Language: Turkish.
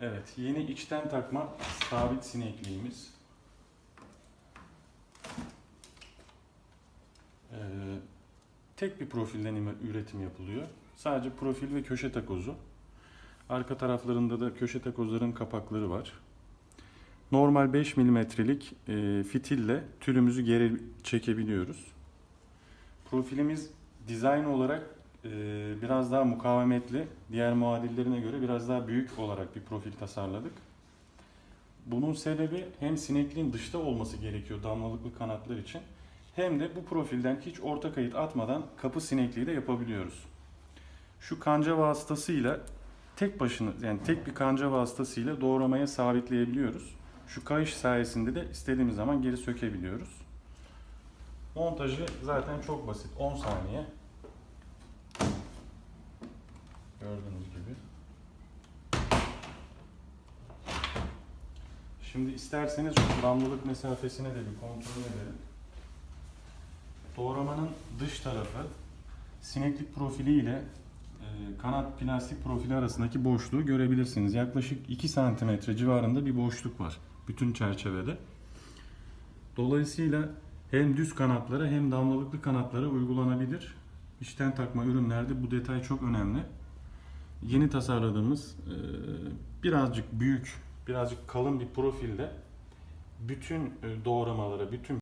Evet, yeni içten takma sabit sinekliğimiz. Ee, tek bir profilden im- üretim yapılıyor. Sadece profil ve köşe takozu. Arka taraflarında da köşe takozların kapakları var. Normal 5 milimetrelik e, fitille tülümüzü geri çekebiliyoruz. Profilimiz dizayn olarak biraz daha mukavemetli, diğer muadillerine göre biraz daha büyük olarak bir profil tasarladık. Bunun sebebi hem sinekliğin dışta olması gerekiyor damlalıklı kanatlar için hem de bu profilden hiç orta kayıt atmadan kapı sinekliği de yapabiliyoruz. Şu kanca vasıtasıyla tek başına yani tek bir kanca vasıtasıyla doğramaya sabitleyebiliyoruz. Şu kayış sayesinde de istediğimiz zaman geri sökebiliyoruz. Montajı zaten çok basit. 10 saniye. Şimdi isterseniz damlalık mesafesine de bir kontrol edelim. Doğramanın dış tarafı sineklik profili ile e, kanat plastik profili arasındaki boşluğu görebilirsiniz. Yaklaşık 2 santimetre civarında bir boşluk var bütün çerçevede. Dolayısıyla hem düz kanatlara hem damlalıklı kanatlara uygulanabilir. İçten takma ürünlerde bu detay çok önemli. Yeni tasarladığımız e, birazcık büyük, birazcık kalın bir profilde bütün e, doğramalara, bütün